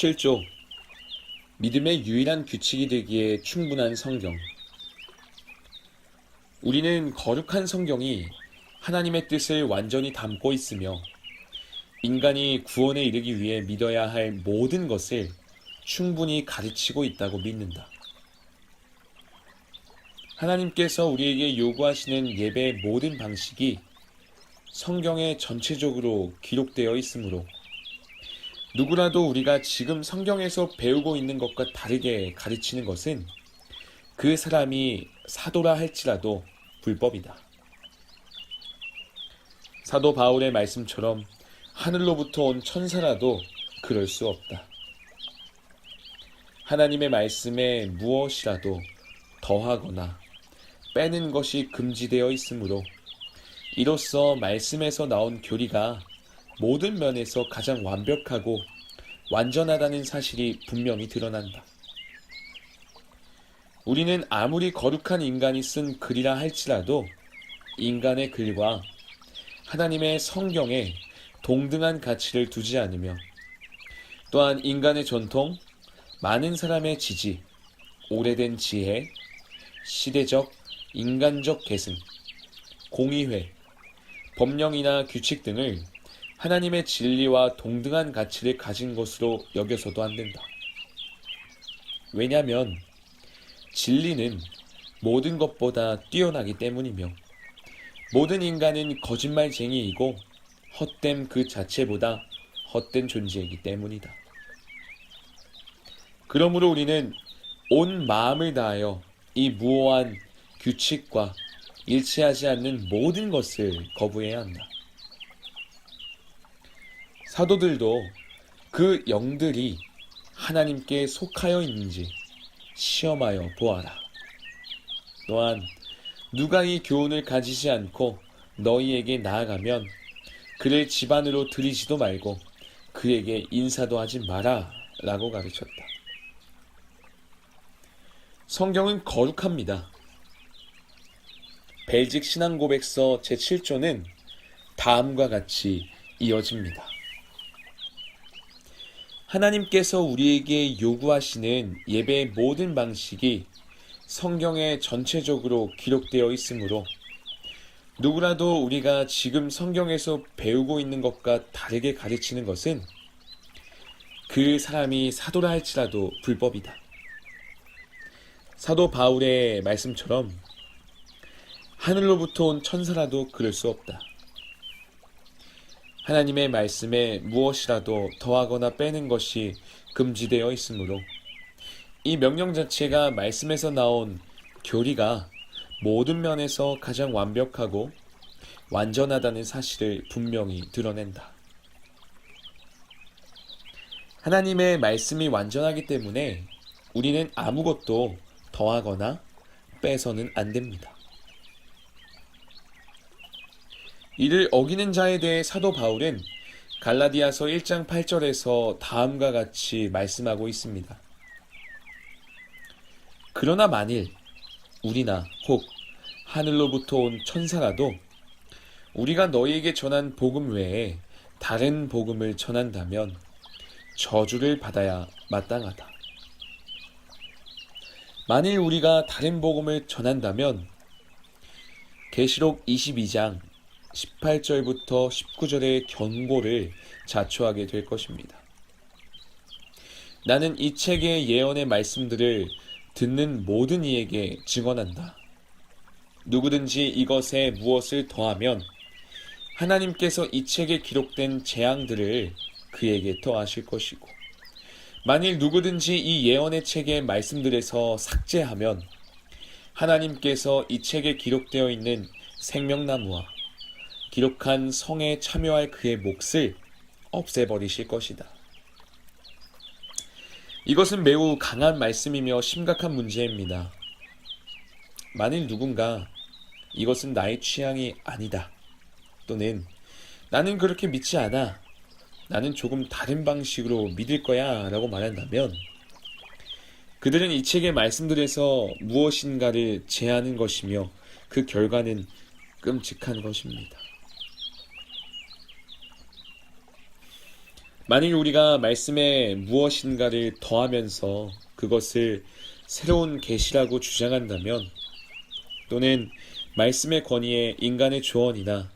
제17조 믿음의 유일한 규칙이 되기에 충분한 성경 우리는 거룩한 성경이 하나님의 뜻을 완전히 담고 있으며 인간이 구원에 이르기 위해 믿어야 할 모든 것을 충분히 가르치고 있다고 믿는다. 하나님께서 우리에게 요구하시는 예배의 모든 방식이 성경에 전체적으로 기록되어 있으므로 누구라도 우리가 지금 성경에서 배우고 있는 것과 다르게 가르치는 것은 그 사람이 사도라 할지라도 불법이다. 사도 바울의 말씀처럼 하늘로부터 온 천사라도 그럴 수 없다. 하나님의 말씀에 무엇이라도 더하거나 빼는 것이 금지되어 있으므로 이로써 말씀에서 나온 교리가 모든 면에서 가장 완벽하고 완전하다는 사실이 분명히 드러난다. 우리는 아무리 거룩한 인간이 쓴 글이라 할지라도 인간의 글과 하나님의 성경에 동등한 가치를 두지 않으며 또한 인간의 전통, 많은 사람의 지지, 오래된 지혜, 시대적, 인간적 계승, 공의회, 법령이나 규칙 등을 하나님의 진리와 동등한 가치를 가진 것으로 여겨서도 안 된다. 왜냐하면 진리는 모든 것보다 뛰어나기 때문이며 모든 인간은 거짓말쟁이이고 헛됨 그 자체보다 헛된 존재이기 때문이다. 그러므로 우리는 온 마음을 다하여 이 무오한 규칙과 일치하지 않는 모든 것을 거부해야 한다. 사도들도 그 영들이 하나님께 속하여 있는지 시험하여 보아라. 또한 누가 이 교훈을 가지지 않고 너희에게 나아가면 그를 집안으로 들이지도 말고 그에게 인사도 하지 마라 라고 가르쳤다. 성경은 거룩합니다. 벨직 신앙고백서 제7조는 다음과 같이 이어집니다. 하나님께서 우리에게 요구하시는 예배의 모든 방식이 성경에 전체적으로 기록되어 있으므로 누구라도 우리가 지금 성경에서 배우고 있는 것과 다르게 가르치는 것은 그 사람이 사도라 할지라도 불법이다. 사도 바울의 말씀처럼 하늘로부터 온 천사라도 그럴 수 없다. 하나님의 말씀에 무엇이라도 더하거나 빼는 것이 금지되어 있으므로 이 명령 자체가 말씀에서 나온 교리가 모든 면에서 가장 완벽하고 완전하다는 사실을 분명히 드러낸다. 하나님의 말씀이 완전하기 때문에 우리는 아무것도 더하거나 빼서는 안 됩니다. 이를 어기는 자에 대해 사도 바울은 갈라디아서 1장 8절에서 다음과 같이 말씀하고 있습니다. 그러나 만일 우리나 혹 하늘로부터 온 천사라도 우리가 너희에게 전한 복음 외에 다른 복음을 전한다면 저주를 받아야 마땅하다. 만일 우리가 다른 복음을 전한다면 계시록 22장 18절부터 19절의 경고를 자초하게 될 것입니다. 나는 이 책의 예언의 말씀들을 듣는 모든 이에게 증언한다. 누구든지 이것에 무엇을 더하면 하나님께서 이 책에 기록된 재앙들을 그에게 더하실 것이고, 만일 누구든지 이 예언의 책의 말씀들에서 삭제하면 하나님께서 이 책에 기록되어 있는 생명나무와 기록한 성에 참여할 그의 몫을 없애버리실 것이다. 이것은 매우 강한 말씀이며 심각한 문제입니다. 만일 누군가 이것은 나의 취향이 아니다. 또는 나는 그렇게 믿지 않아. 나는 조금 다른 방식으로 믿을 거야. 라고 말한다면 그들은 이 책의 말씀들에서 무엇인가를 제하는 것이며 그 결과는 끔찍한 것입니다. 만일 우리가 말씀에 무엇인가를 더하면서 그것을 새로운 계시라고 주장한다면 또는 말씀의 권위에 인간의 조언이나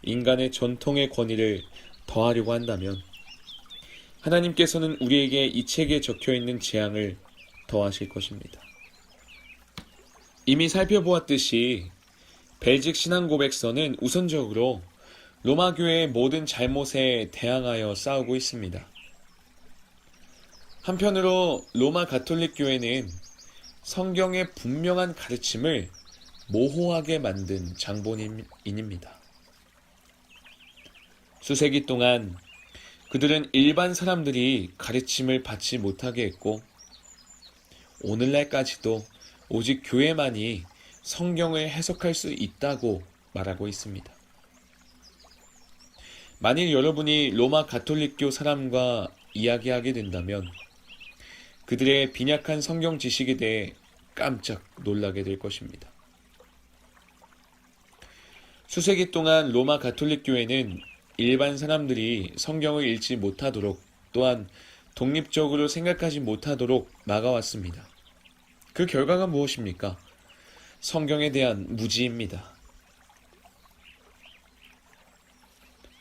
인간의 전통의 권위를 더하려고 한다면 하나님께서는 우리에게 이 책에 적혀 있는 재앙을 더하실 것입니다. 이미 살펴보았듯이 벨직 신앙 고백서는 우선적으로 로마 교회의 모든 잘못에 대항하여 싸우고 있습니다. 한편으로 로마 가톨릭 교회는 성경의 분명한 가르침을 모호하게 만든 장본인입니다. 수세기 동안 그들은 일반 사람들이 가르침을 받지 못하게 했고, 오늘날까지도 오직 교회만이 성경을 해석할 수 있다고 말하고 있습니다. 만일 여러분이 로마 가톨릭교 사람과 이야기하게 된다면 그들의 빈약한 성경 지식에 대해 깜짝 놀라게 될 것입니다. 수세기 동안 로마 가톨릭 교회는 일반 사람들이 성경을 읽지 못하도록 또한 독립적으로 생각하지 못하도록 막아왔습니다. 그 결과가 무엇입니까? 성경에 대한 무지입니다.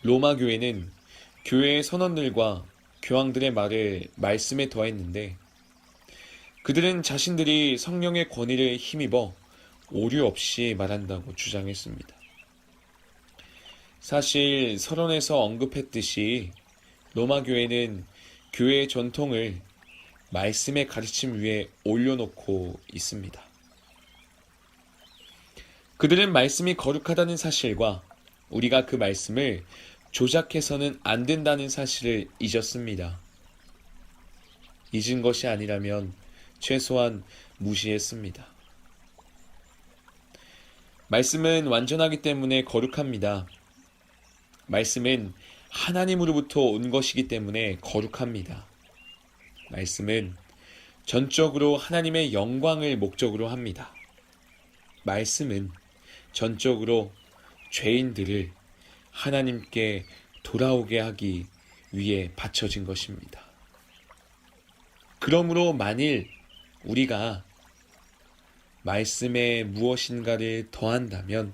로마 교회는 교회의 선원들과 교황들의 말을 말씀에 더했는데 그들은 자신들이 성령의 권위를 힘입어 오류 없이 말한다고 주장했습니다. 사실 서론에서 언급했듯이 로마 교회는 교회의 전통을 말씀의 가르침 위에 올려놓고 있습니다. 그들은 말씀이 거룩하다는 사실과 우리가 그 말씀을 조작해서는 안 된다는 사실을 잊었습니다. 잊은 것이 아니라면 최소한 무시했습니다. 말씀은 완전하기 때문에 거룩합니다. 말씀은 하나님으로부터 온 것이기 때문에 거룩합니다. 말씀은 전적으로 하나님의 영광을 목적으로 합니다. 말씀은 전적으로 죄인들을 하나님께 돌아오게 하기 위해 바쳐진 것입니다. 그러므로 만일 우리가 말씀에 무엇인가를 더한다면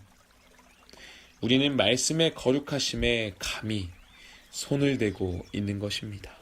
우리는 말씀의 거룩하심에 감히 손을 대고 있는 것입니다.